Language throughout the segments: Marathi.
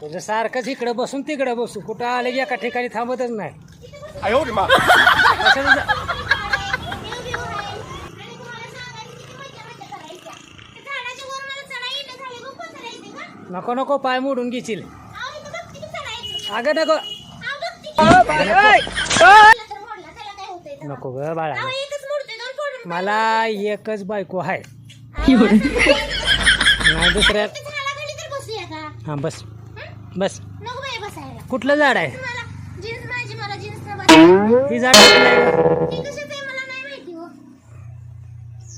तुझं सारखंच इकडं बसून तिकडं बसू. कुठं आले की एका ठिकाणी थांबतच नाही. नको नको पाय मोडून घेशील. अगं नको. नको ग बाळा. मला एकच बायको आहे. नाही दुसऱ्या हा बस. बस. कुठलं झाड आहे? जीन्स माझी मला जीन्स न बसायला. ही झाड कुठलं आहे? गं? हे कशाचं आहे मला नाही माहिती हो.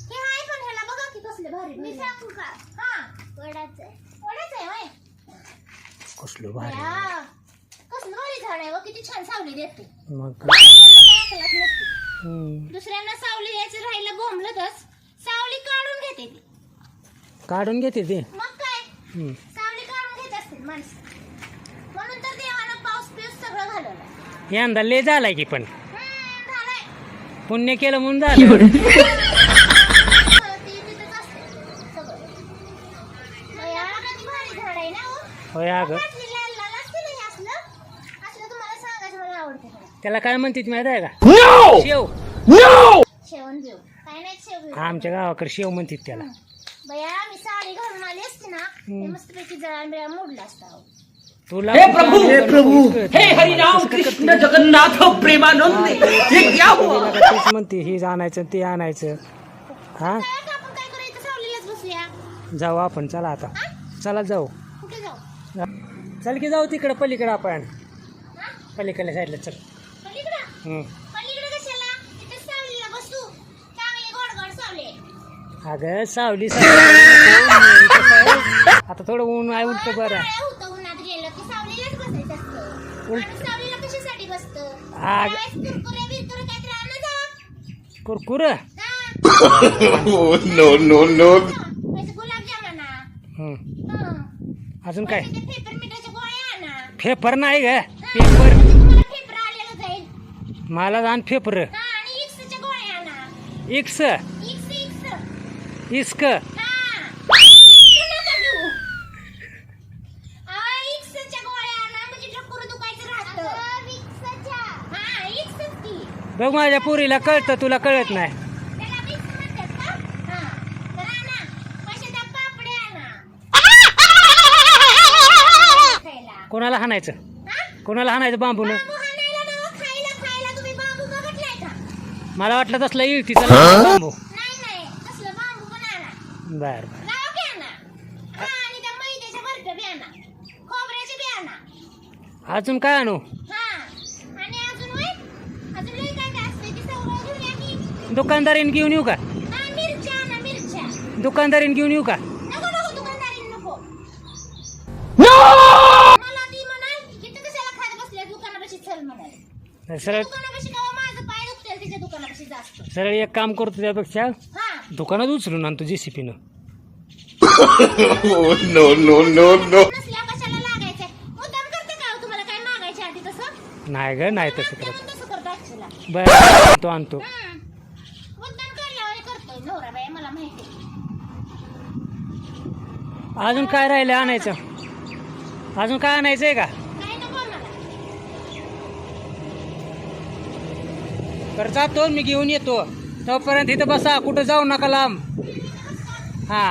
हे आहे पण ह्याला बघा की कसले भारी मी सांगू का? हा. वडाचं आहे. वडाचं आहे होय कसलं भारी या. कसलं भारी झाड आहे व किती छान सावली देते. मग त्यांना काय? अकलाच नसते. हम्म. दुसऱ्यांना सावली द्यायचं राहिलं बोंबलतच सावली काढून घेते ती. काढून घेते ते? मग काय? हम्म. सावली काढून घेत असतील माणसं म्हणून तर देवानं पाऊस पिऊस सगळं घालवलं यंदा लय झालाय की पण. पुण्य केलं म्हणून झालं. हो. होय अगं. हे. त्याला काय म्हणते माहिती आहे का! शेव. No! शेवण देऊ काय नाही शेव आमच्या गावाकडे शेव म्हणतात त्याला. बया मी साडी घालून आली असते ना ते मस्तपैकी जळा बिळा मोडला असता अहो. तुला हे प्रभु! हे प्रभु! हे. हरिनाम? कृष्ण जगन्नाथ प्रेमानंद क्या हुआ. तेच म्हणते हे आणायचं ते आणायचं. हा? काय आता आपण काय करायचं? सावलीलाच बसूया. जाऊ आपण चला आता. चला जाऊ. कुठे जाऊ? चल की जाऊ तिकडं पलीकडं आपण. पलीकडल्या साईडला चल. पलीकडं? हम्म. पलीकडे कशाला तिथे सावलीला बसू चांगले गोड गोड सावले अगं सावली आता थोडं ऊन आहे उलट बरं. आहे. काय होतं उन्हात गेलं की सावलीलाच बसायचं असतं. उलट- माणूस सावलीला कशासाठी बसतं? आग- त्यावेळेस कुरकुरे बिरकुरे काय जा. कुरकुर? Oh no no no! पैसे गुलाबजाम आणा. हम्म. हं. अजून काय? पैसे ते पेपर मिठाच्या गोळ्या आणा. फेपर नाही ग. हा, पेपर. म्हणजे तुम्हाला पेपर आलेलं जाईल. मला आण फेपर हा आणि इक्सच्या गोळ्या आणा. इक्स इक्स इक्स इस्क. हा म्हणजे हा बघ माझ्या पोरीला कळतं तुला कळत नाही. हा कोणाला हाणायचं? हा कोणाला हाणायचं बांबून? बांबू हाणायला नव्ह, खायला खायला तुम्ही बांबू बघितलाय का? मला वाटलं तसलं इळतीचा बांबू नाही नाही तसलं बांबू पण आणा बर लावा हा आणि त्या मैद्याच्या अजून काय आणू हा आणि अजून होय अजून लई काय काय असतंय ते सगळं घेऊन या की दुकानदारीने घेऊन येऊ का हा मिरच्या आणा मिरच्या दुकानदारीने घेऊन येऊ का नको नको दुकानदारी नको No! मला ती म्हणाल इथं कशाला खात बसल्या दुकानापाशी चल म्हणाल सरळ दुकानापाशी गावा माझं पाय दुखतील तिच्या दुकानापाशी जास्त सरळ एक काम करतो त्यापेक्षा हा दुकानात उचलून आणतो जेसीपीनं. Oh no no no no! नसल्या कशाला लागायचंय? मुद्दाम करते का हो तुम्हाला काय मागायच्या आधी तसं? नाही ग नाही तसं करत. तसं करतो बर तो आणतो. मुद्दाम करल्यावर करतोय नवरा बाई मला माहिती अजून काय राहिलं आणायचं? अजून काय आणायचंय का? काय नको मला तर जातो मी घेऊन येतो. तोपर्यंत इथं बसा कुठं जाऊ नका लांब. हा.